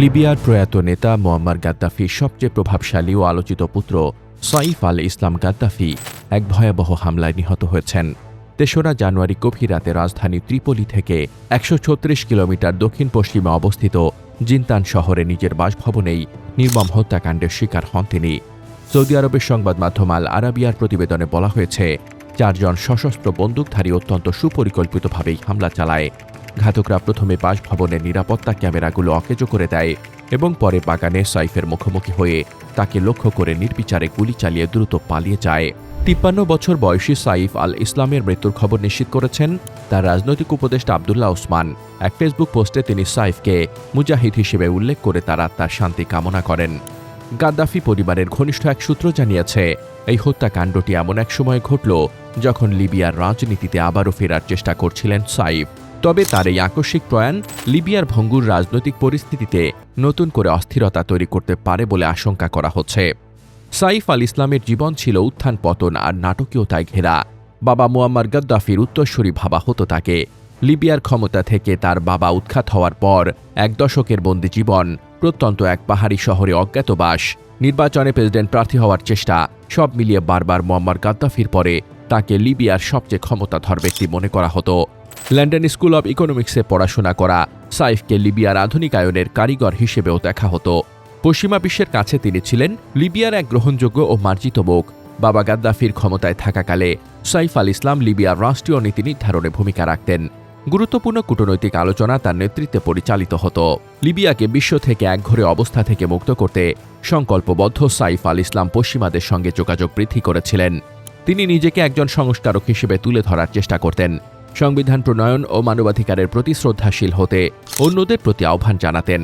লিবিয়ার প্রয়াত নেতা মোয়াম্মার গাদ্দাফির সবচেয়ে প্রভাবশালী ও আলোচিত পুত্র সাইফ আল ইসলাম গাদ্দাফি এক ভয়াবহ হামলায় নিহত হয়েছেন। তেসরা জানুয়ারি গভীর রাতে রাজধানী ত্রিপলি থেকে একশো ছত্রিশ কিলোমিটার দক্ষিণ পশ্চিমে অবস্থিত জিন্তান শহরে নিজের বাসভবনেই নির্মম হত্যাকাণ্ডের শিকার হন তিনি। সৌদি আরবের সংবাদ মাধ্যম আল আরাবিয়ার প্রতিবেদনে বলা হয়েছে, চারজন সশস্ত্র বন্দুকধারী অত্যন্ত সুপরিকল্পিতভাবেই হামলা চালায়। ঘাতকরা প্রথমে বাসভবনের নিরাপত্তা ক্যামেরাগুলো অকেজো করে দেয় এবং পরে বাগানে সাইফের মুখোমুখি হয়ে তাকে লক্ষ্য করে নির্বিচারে গুলি চালিয়ে দ্রুত পালিয়ে যায়। তিপ্পান্ন বছর বয়সী সাইফ আল ইসলামের মৃত্যুর খবর নিশ্চিত করেছেন তার রাজনৈতিক উপদেষ্টা আবদুল্লাহ ওসমান। এক ফেসবুক পোস্টে তিনি সাইফকে মুজাহিদ হিসেবে উল্লেখ করে তার আত্মার শান্তি কামনা করেন। গাদ্দাফি পরিবারের ঘনিষ্ঠ এক সূত্র জানিয়েছে, এই হত্যাকাণ্ডটি এমন এক সময় ঘটল যখন লিবিয়ার রাজনীতিতে আবারও ফেরার চেষ্টা করছিলেন সাইফ। তবে তার এই আকস্মিক প্রয়াণ লিবিয়ার ভঙ্গুর রাজনৈতিক পরিস্থিতিতে নতুন করে অস্থিরতা তৈরি করতে পারে বলে আশঙ্কা করা হচ্ছে। সাইফ আল ইসলামের জীবন ছিল উত্থান পতন আর নাটকীয়তায় ঘেরা। বাবা মুয়াম্মার গদ্দাফির উত্তরসূরি ভাবা হতো তাকে। লিবিয়ার ক্ষমতা থেকে তার বাবা উৎখাত হওয়ার পর এক দশকের বন্দি জীবন, প্রত্যন্ত এক পাহাড়ি শহরে অজ্ঞাতবাস নির্বাচনে প্রেসিডেন্ট প্রার্থী হওয়ার চেষ্টা, সব মিলিয়ে বারবার মোয়াম্মার গাদ্দাফির পরে তাকে লিবিয়ার সবচেয়ে ক্ষমতাধর ব্যক্তি মনে করা হতো। লন্ডন স্কুল অব ইকোনমিক্সে পড়াশোনা করা। সাইফকে লিবিয়ার আধুনিকায়নের কারিগর হিসেবেও দেখা হতো। পশ্চিমা বিশ্বের কাছে তিনি ছিলেন লিবিয়ার এক গ্রহণযোগ্য ও মার্জিত মুখ। বাবা গাদ্দাফির ক্ষমতায় থাকাকালে সাইফ আল ইসলাম লিবিয়ার রাষ্ট্রীয় নীতি নির্ধারণে ভূমিকা রাখতেন। গুরুত্বপূর্ণ কূটনৈতিক আলোচনা তার নেতৃত্বে পরিচালিত হতো। লিবিয়াকে বিশ্ব থেকে একঘরে অবস্থা থেকে মুক্ত করতে সংকল্পবদ্ধ সাইফ আল ইসলাম পশ্চিমাদের সঙ্গে যোগাযোগ বৃদ্ধি করেছিলেন। তিনি নিজেকে একজন সংস্কারক হিসেবে তুলে ধরার চেষ্টা করতেন। সংবিধান প্রণয়ন ও মানবাধিকারের প্রতি শ্রদ্ধাশীল হতে অন্যদের প্রতি আহ্বান জানাতেন।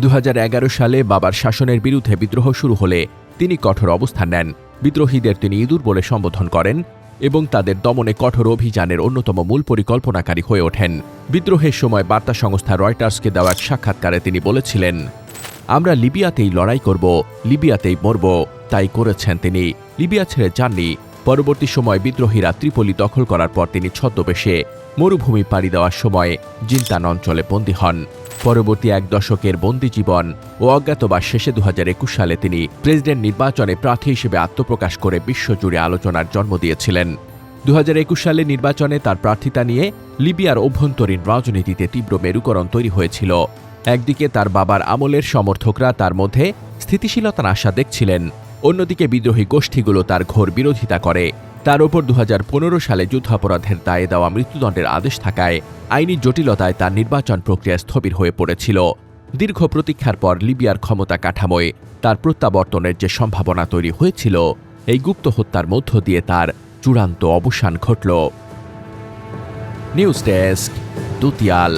দু হাজার এগারো সালে বাবার শাসনের বিরুদ্ধে বিদ্রোহ শুরু হলে তিনি কঠোর অবস্থান নেন। বিদ্রোহীদের তিনি ইঁদুর বলে সম্বোধন করেন এবং তাদের দমনে কঠোর অভিযানের অন্যতম মূল পরিকল্পনাকারী হয়ে ওঠেন। বিদ্রোহের সময় বার্তা সংস্থা রয়টার্সকে দেওয়া এক সাক্ষাৎকারে তিনি বলেছিলেন, আমরা লিবিয়াতেই লড়াই করব, লিবিয়াতেই মরব। তাই করেছেন তিনি। লিবিয়া ছেড়ে যাননি পরবর্তী সময় বিদ্রোহীরা ত্রিপলি দখল করার পর তিনি ছদ্মবেশে মরুভূমি পাড়ি দেওয়ার সময় জিন্তান অঞ্চলে বন্দী হন। পরবর্তী এক দশকের বন্দি জীবন ও অজ্ঞাতবাস শেষে দুহাজার একুশ সালে তিনি প্রেসিডেন্ট নির্বাচনে প্রার্থী হিসেবে আত্মপ্রকাশ করে বিশ্বজুড়ে আলোচনার জন্ম দিয়েছিলেন। দু হাজার একুশ সালে নির্বাচনে তার প্রার্থিতা নিয়ে লিবিয়ার অভ্যন্তরীণ রাজনীতিতে তীব্র মেরুকরণ তৈরি হয়েছিল। একদিকে তার বাবার আমলের সমর্থকরা তার মধ্যে স্থিতিশীলতার আশা দেখছিলেন। অন্যদিকে বিদ্রোহী গোষ্ঠীগুলো তার ঘোর বিরোধিতা করে। তার ওপর দু হাজার পনেরো সালে যুদ্ধাপরাধের দায়ে দেওয়া মৃত্যুদণ্ডের আদেশ থাকায় আইনি জটিলতায় তার নির্বাচন প্রক্রিয়া স্থবির হয়ে পড়েছিল। দীর্ঘ প্রতীক্ষার পর লিবিয়ার ক্ষমতা কাঠামোয় তার প্রত্যাবর্তনের যে সম্ভাবনা তৈরি হয়েছিল, এই গুপ্ত হত্যার মধ্য দিয়ে তার চূড়ান্ত অবসান ঘটল। News desk, দুতিয়াল।